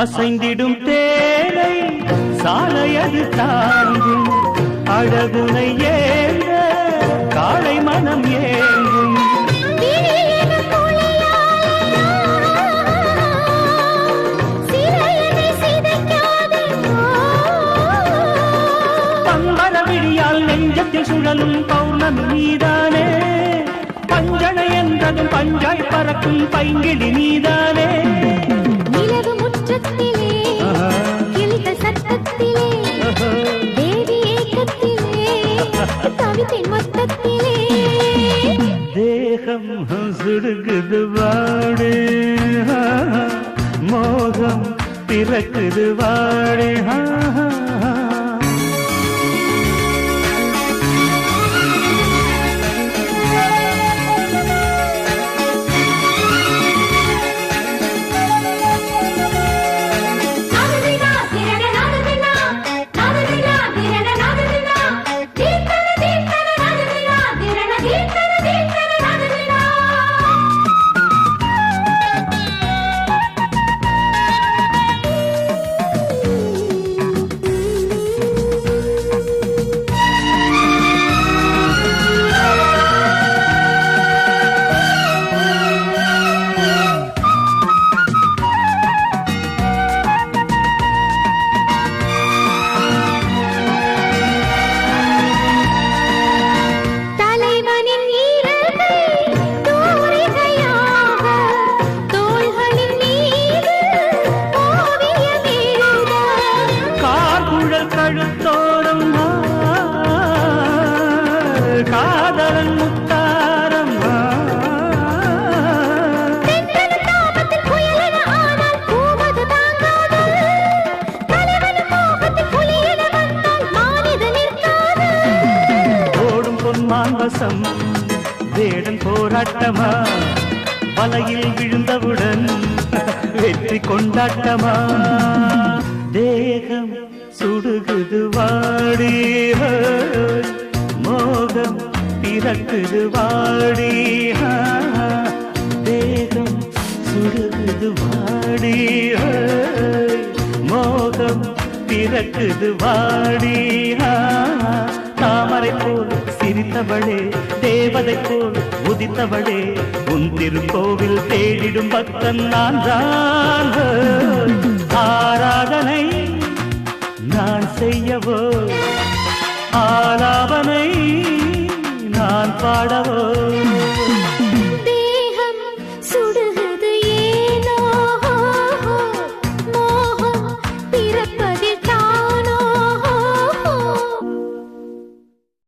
அசைந்திடும் தேனை சாலையது தாங்கும். அழகுனை ஏந்த காளை மனம் ஏங்கும். விழியென புலியாலையா, நெஞ்சத்தில் சுழலும் பௌர்ணமி நீதானே. பஞ்சனை என்றதும் பஞ்சாய் பறக்கும் பைங்கிடி நீதானே. கவிதை தேகம் சுடுகுது வாடு. மோகம் பிறக்குது வாடு. வந்தால் மானிட நிற்காது. ஓடும் பொன்மான் வசம் வேடன் போராட்டமா. வலையில் விழுந்தவுடன் வெற்றி கொண்டாட்டமா. தேகம் சுடுகுது வாடி மோகம் பிறக்குது வாடி தேகம் சுடுகுது வாடி மோகம் பிறக்குது வாடி தாமரை போல் சிரித்தவளே தேவதை போல் உதித்தவளே உன் திருக்கோவில் தேடிடும் பக்தன் நான் தான். செய்யவோ?